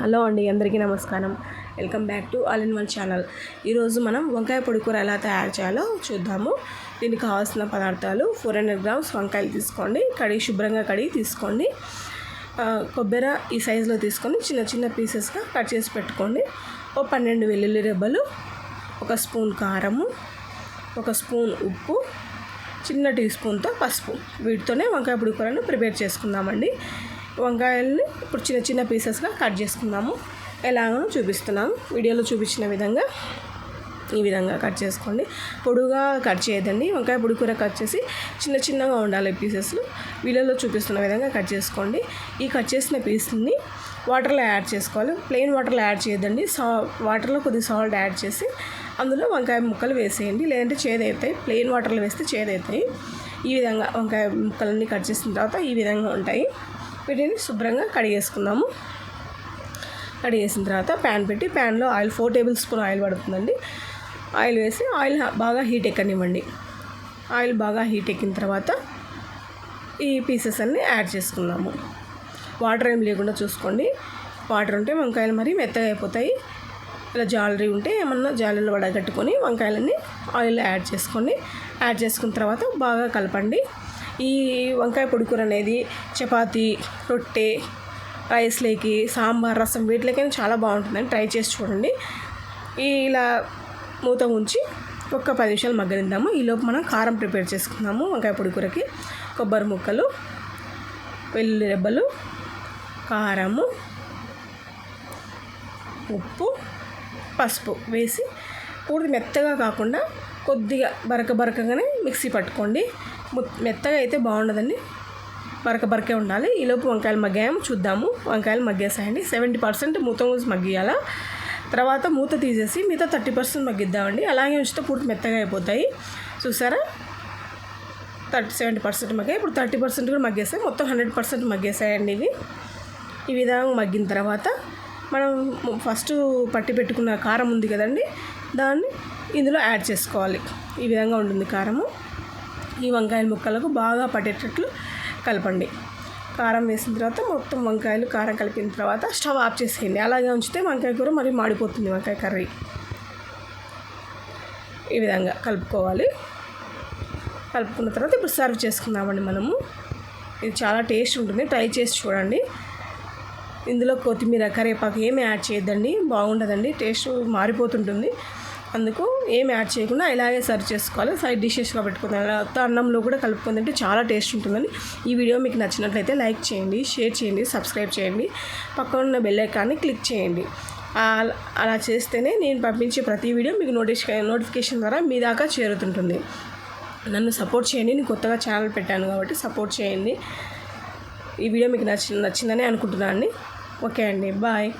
Hello అండి అందరికీ నమస్కారం. Welcome back to all in one channel. ఈరోజు మనం వంకాయ పొడి కూర ఎలా తయారు చేయాలో చూద్దాము. దీనికి కావాల్సిన పదార్థాలు ఫోర్ హండ్రెడ్ గ్రామ్స్ వంకాయలు తీసుకోండి. కడిగి శుభ్రంగా కడిగి తీసుకోండి. కొబ్బరి ఈ సైజులో తీసుకొని చిన్న చిన్న పీసెస్గా కట్ చేసి పెట్టుకోండి. ఓ పన్నెండు వెల్లుల్లి రెబ్బలు ఒక స్పూన్ కారము ఒక స్పూన్ ఉప్పు చిన్న టీ స్పూన్తో పసుపు. వీటితోనే వంకాయ పొడి కూరను ప్రిపేర్ చేసుకుందామండి. వంకాయల్ని ఇప్పుడు చిన్న చిన్న పీసెస్గా కట్ చేసుకుందాము ఎలాగో చూపిస్తున్నాము వీడియోలో చూపించిన విధంగా ఈ విధంగా కట్ చేసుకోండి. పొడుగా కట్ చేయదండి వంకాయ పొడి కూర కట్ చేసి చిన్న చిన్నగా ఉండాలి పీసెస్లు. వీళ్ళలో చూపిస్తున్న విధంగా కట్ చేసుకోండి. ఈ కట్ చేసిన పీస్ని వాటర్లో యాడ్ చేసుకోవాలి. ప్లెయిన్ వాటర్లో యాడ్ చేయదండి సా వాటర్లో కొద్ది సాల్ట్ యాడ్ చేసి అందులో వంకాయ ముక్కలు వేసేయండి. లేదంటే చేదవుతాయి ప్లెయిన్ వాటర్లో వేస్తే చేదవుతాయి ఈ విధంగా వంకాయ ముక్కలన్నీ కట్ చేసిన తర్వాత ఈ విధంగా ఉంటాయి. వీటిని శుభ్రంగా కడిగేసుకుందాము కడిగేసిన తర్వాత ప్యాన్ పెట్టి ప్యాన్లో oil four table spoon oil పడుతుందండి. ఆయిల్ వేసి ఆయిల్ బాగా హీట్ ఎక్కనివ్వండి. ఆయిల్ బాగా హీట్ ఎక్కిన తర్వాత ఈ పీసెస్ అన్నీ యాడ్ చేసుకుందాము. వాటర్ ఏం లేకుండా చూసుకోండి. వాటర్ ఉంటే వంకాయలు మరి మెత్తగా అయిపోతాయి. ఇలా జాలరీ ఉంటే ఏమన్నా జాలీలో వడగట్టుకొని వంకాయలన్నీ ఆయిల్లో యాడ్ చేసుకోండి. యాడ్ చేసుకున్న తర్వాత బాగా కలపండి. ఈ వంకాయ పొడి కూర అనేది చపాతి రొట్టె రైస్లోకి సాంబార్ రసం వీటిలోకైనా చాలా బాగుంటుందని ట్రై చేసి చూడండి. ఇలా మూత ఉంచి ఒక్క పది నిమిషాలు మగ్గనిద్దాము. ఈలోపు మనం కారం ప్రిపేర్ చేసుకుందాము వంకాయ పొడి కూరకి. కొబ్బరి ముక్కలు వెల్లుల్లి రెబ్బలు కారము ఉప్పు పసుపు వేసి పూర్తి మెత్తగా కాకుండా కొద్దిగా బరక బరకగానే మిక్సీ పట్టుకోండి. మెత్తగా అయితే బాగుండదండి. బరక బరకే ఉండాలి. ఈలోపు వంకాయలు మగ్గాయం చూద్దాము. వంకాయలు మగ్గేసాయండి. సెవెంటీ పర్సెంట్ మూత మూసి మగ్గియాల తర్వాత మూత తీసేసి మిగతా థర్టీ పర్సెంట్ మగ్గిద్దామండి. అలాగే ఉంచితే పూర్తి మెత్తగా అయిపోతాయి. చూసారా? థర్టీ సెవెంటీ పర్సెంట్ మగ్గాయి. ఇప్పుడు థర్టీ పర్సెంట్ కూడా మగ్గేసాయి. మొత్తం హండ్రెడ్ పర్సెంట్ మగ్గేసాయండి ఇవి. ఈ విధంగా మగ్గిన తర్వాత మనం ఫస్ట్ పట్టి పెట్టుకున్న కారం ఉంది కదండి. దాన్ని ఇందులో యాడ్ చేసుకోవాలి. ఈ విధంగా ఉంటుంది కారము. ఈ వంకాయల ముక్కలకు బాగా పట్టేటట్లు కలపండి. కారం వేసిన తర్వాత మొత్తం వంకాయలు కారం కలిపిన తర్వాత స్టవ్ ఆఫ్ చేసేయండి. అలాగే ఉంచితే వంకాయ కూర మరి మాడిపోతుంది వంకాయ కర్రీ. ఈ విధంగా కలుపుకోవాలి. కలుపుకున్న తర్వాత ఇప్పుడు సర్వ్ చేసుకుందామండి మనము. ఇది చాలా టేస్ట్ ఉంటుంది. ట్రై చేసి చూడండి. ఇందులో కొత్తిమీర కరివేపాకు ఏమి యాడ్ చేయొద్దండి. బాగుండదండి. టేస్ట్ మారిపోతుంటుంది. అందుకు ఏం యాడ్ చేయకుండా ఇలాగే సర్వ్ చేసుకోవాలి. సైడ్ డిషెస్గా పెట్టుకుని అన్నంలో కూడా కలుపుకొని తింటే చాలా టేస్ట్ ఉంటుందని ఈ వీడియో మీకు నచ్చినట్లయితే లైక్ చేయండి షేర్ చేయండి సబ్స్క్రైబ్ చేయండి. పక్కన ఉన్న బెల్ ఐకాన్ని క్లిక్ చేయండి. అలా చేస్తేనే నేను పంపించే ప్రతి వీడియో మీకు నోటిఫికే నోటిఫికేషన్ ద్వారా మీ దాకా చేరుతుంటుంది. నన్ను సపోర్ట్ చేయండి. నేను కొత్తగా ఛానల్ పెట్టాను కాబట్టి సపోర్ట్ చేయండి. ఈ వీడియో మీకు నచ్చి నచ్చిందని అనుకుంటున్నాను అండి. ఓకే అండి. బాయ్.